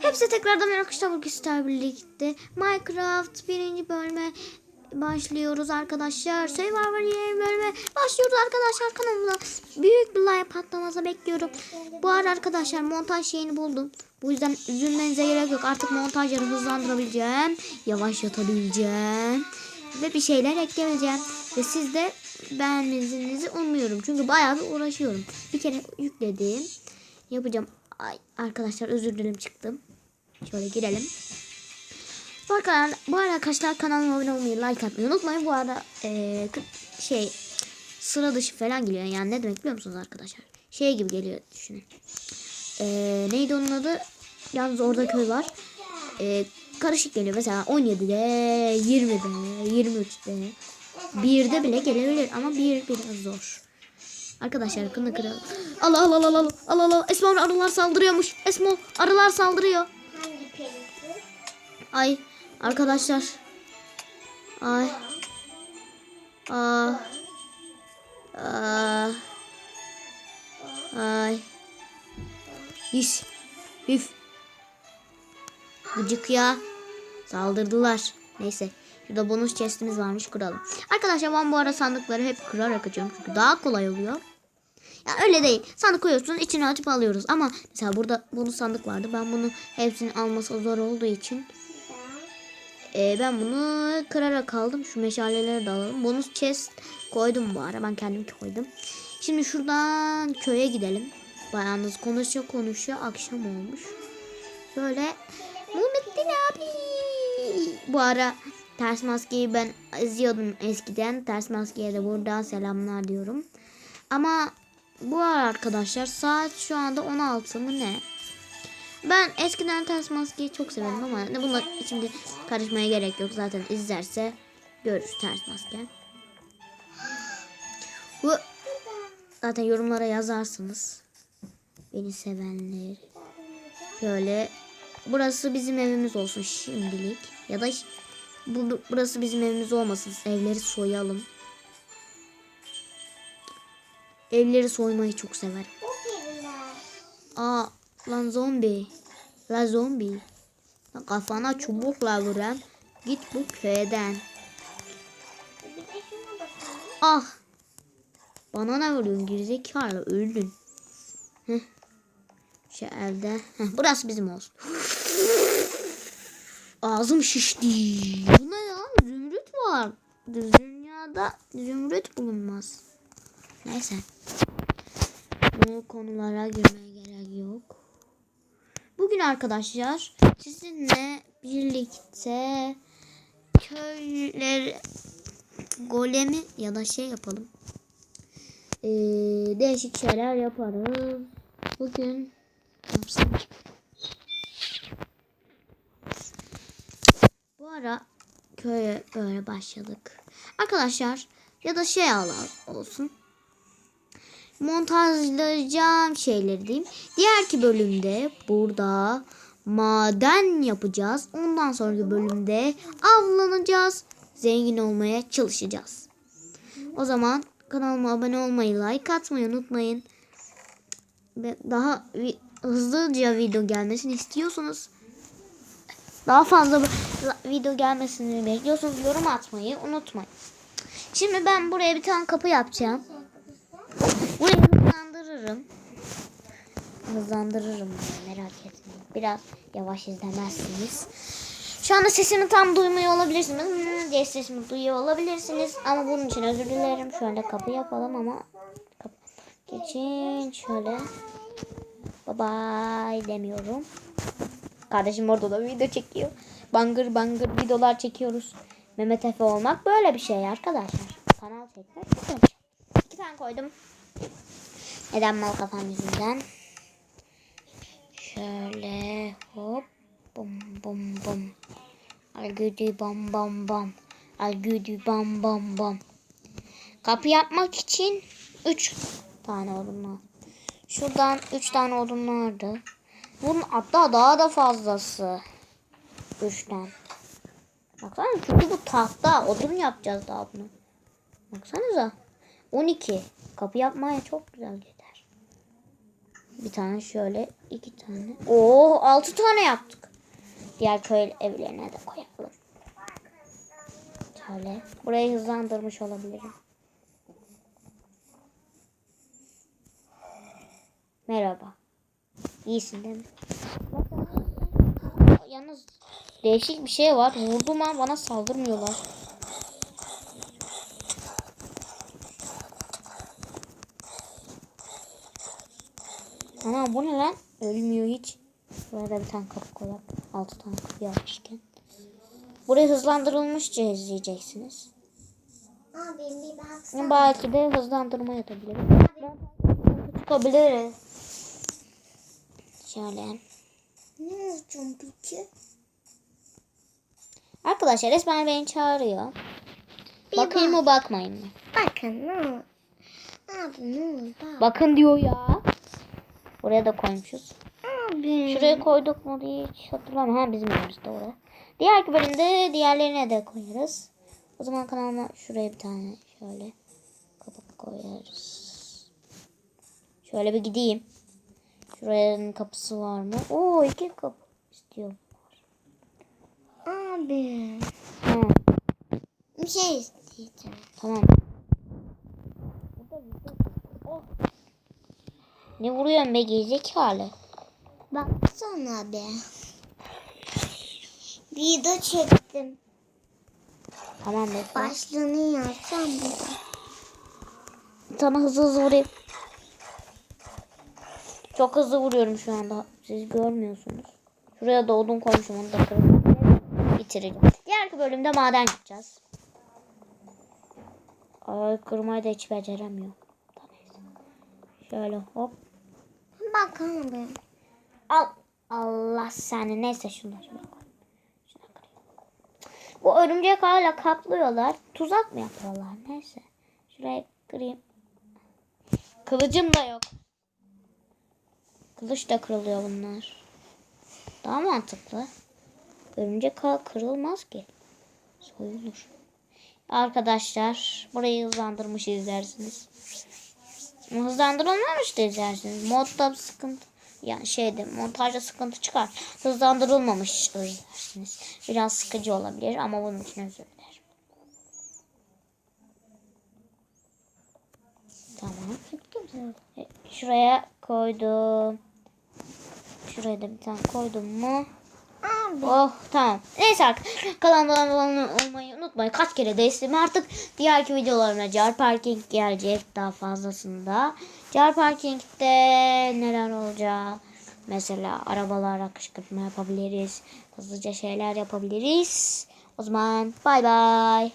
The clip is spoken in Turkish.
Hepsi tekrardan merhaba arkadaşlar sizlerle birlikte Minecraft birinci bölüme başlıyoruz arkadaşlar. Survivor yeni bölüme başlıyoruz arkadaşlar kanalımda. Büyük bir like patlaması bekliyorum. Bu arada arkadaşlar montaj şeyini buldum. Bu yüzden üzülmenize gerek yok. Artık montajları hızlandırabileceğim. Yavaşlatabileceğim. Ve bir şeyler eklemeyeceğim. Ve siz de beğenmenizi umuyorum. Çünkü bayağı bir uğraşıyorum. Bir kere yükledim. Yapacağım. Ay, arkadaşlar özür dilerim çıktım. Şöyle girelim. Bu arada, bu arada arkadaşlar kanalıma abone olmayı, like atmayı unutmayın. Bu arada kı- şey sıra dışı falan geliyor. Yani ne demek biliyor musunuz arkadaşlar? Şey gibi geliyor düşünün. Eee, neydi onun adı? Yalnız orada köy var. Eee, karışık geliyor. Mesela 17'de, 20'de, 23'de, 1'de bile gelebilir. Ama 1 biraz zor. Arkadaşlar kını kıralım. Allah Allah Allah Allah Allah Allah Esma arılar saldırıyormuş. Esma arılar saldırıyor. Hangi perisi? Ay arkadaşlar. Ay. Aa. Aa. Ay. His. Hüf. Gıcık ya. Saldırdılar. Neyse. Şurada bonus chestimiz varmış kuralım. Arkadaşlar ben bu ara sandıkları hep kırarak açıyorum. Çünkü daha kolay oluyor. Ya öyle değil. Sandık koyuyorsunuz içine açıp alıyoruz. Ama mesela burada bonus sandık vardı. Ben bunu hepsini alması zor olduğu için e, ben bunu kırarak aldım. Şu meşaleleri de alalım. Bonus chest koydum bu ara. Ben kendim koydum. Şimdi şuradan köye gidelim. Bayanız konuşuyor konuşuyor. Akşam olmuş. Şöyle Muhittin abi. Bu ara ters maskeyi ben izliyordum eskiden. Ters maskeye de buradan selamlar diyorum. Ama bu ara arkadaşlar saat şu anda 16 mı ne? Ben eskiden ters maskeyi çok severim ama ne bunlar şimdi karışmaya gerek yok. Zaten izlerse görür ters maske. Bu zaten yorumlara yazarsınız. Beni sevenler. Şöyle burası bizim evimiz olsun şimdilik. Ya da bu, burası bizim evimiz olmasın. Evleri soyalım. Evleri soymayı çok periler. Aa lan zombi. La zombi. Lan Kafana çubukla vuram. Git bu köyden. Ah. Bana ne vuruyorsun gerizekalı öldün. Heh. Şu evde. Heh, burası bizim olsun. Ağzım şişti. Bu ne ya? Zümrüt var. Dünyada zümrüt bulunmaz. Neyse. Bu konulara girmeye gerek yok. Bugün arkadaşlar sizinle birlikte köyler golemi ya da şey yapalım. Ee, değişik şeyler yaparız. Bugün yapsam? Bu ara köye böyle başladık. Arkadaşlar ya da şey alalım olsun. Montajlayacağım şeyleri diyeyim. Diğerki bölümde burada maden yapacağız. Ondan sonraki bölümde avlanacağız. Zengin olmaya çalışacağız. O zaman kanalıma abone olmayı, like atmayı unutmayın. Ve daha hızlıca video gelmesini istiyorsanız daha fazla video gelmesini bekliyorsanız yorum atmayı unutmayın. Şimdi ben buraya bir tane kapı yapacağım. Burayı hızlandırırım. Hızlandırırım yani merak etmeyin. Biraz yavaş izlemezsiniz. Şu anda sesimi tam duymuyor olabilirsiniz. Hmm diye sesimi duyuyor olabilirsiniz. Ama bunun için özür dilerim. Şöyle kapı yapalım ama kapı. Geçin şöyle. Bye bye demiyorum. Kardeşim orada da video çekiyor. Bangır bangır videolar çekiyoruz. Mehmet Efe olmak böyle bir şey arkadaşlar. Kanal çekmek önemli. İki tane koydum. Neden mal kafam yüzünden? Şöyle hop bum bum bum. Al güdü bam bam bam. Al güdü bam bam bam. Kapı yapmak için 3 tane odun var. Şuradan 3 tane odun vardı. Bunun hatta daha da fazlası. 3'ten. Baksana çünkü bu tahta. Odun yapacağız daha bunu. Baksanıza. 12. Kapı yapmaya çok güzel gider. Bir tane şöyle iki tane. Oo altı tane yaptık. Diğer köy evlerine de koyalım. Şöyle. Burayı hızlandırmış olabilirim. Merhaba. İyisin değil mi? Yalnız değişik bir şey var. Vurdum ama bana saldırmıyorlar. Ana bu ne lan? Ölmüyor hiç. Buraya da bir tane kapı koyalım. Altı tane kapı yapmışken. Burayı hızlandırılmışça izleyeceksiniz. Abi bir baksana. Belki de hızlandırma yapabilirim. Çıkabiliriz. Şöyle. Ne olacağım peki? Arkadaşlar resmen beni çağırıyor. Bir Bakayım mı bakmayın mı? Bakın ne olur. Abi ne olur bak. Bakın diyor ya. Buraya da koymuşuz. Abi. Şuraya koyduk mu diye hiç hatırlamıyorum. Ha bizim yerimizde orada. Diğer bölümde diğerlerine de koyarız. O zaman kanalıma şuraya bir tane şöyle kapak koyarız. Şöyle bir gideyim. Şuranın kapısı var mı? Oo iki kapı istiyorum. Abi. Ha, Bir şey isteyeceğim. tamam. Ne vuruyorsun be gerizekalı? Baksana be. Video çektim. Tamam bekle. Başlığını yazsam burada. Sana hızlı hızlı vurayım. Çok hızlı vuruyorum şu anda. Siz görmüyorsunuz. Şuraya da odun koymuşum onu da kırıp bitireceğim. Diğer bölümde maden yapacağız. Ay kırmayı da hiç beceremiyorum. Şöyle hop. Bak abi. Al. Allah seni. Neyse şunları kırayım. Bu örümcek hala kaplıyorlar. Tuzak mı yapıyorlar? Neyse. Şuraya kırayım. Kılıcım da yok. Kılıç da kırılıyor bunlar. Daha mantıklı. Örümcek ağ kırılmaz ki. Soyulur. Arkadaşlar burayı hızlandırmış izlersiniz. Hızlandırılmamış da izlersiniz. Modda sıkıntı. Yani şeyde montajda sıkıntı çıkar. Hızlandırılmamış izlersiniz. Biraz sıkıcı olabilir ama bunun için özür dilerim. Tamam. Şuraya koydum. Şuraya da bir tane koydum mu? Oh tamam. Neyse arkadaşlar kanalıma abone olmayı unutmayın. Kaç kere de istedim artık. Diğerki videolarına Car Parking gelecek daha fazlasında. Car Parking'de neler olacak? Mesela arabalara kışkırtma yapabiliriz. Hızlıca şeyler yapabiliriz. O zaman bay bay.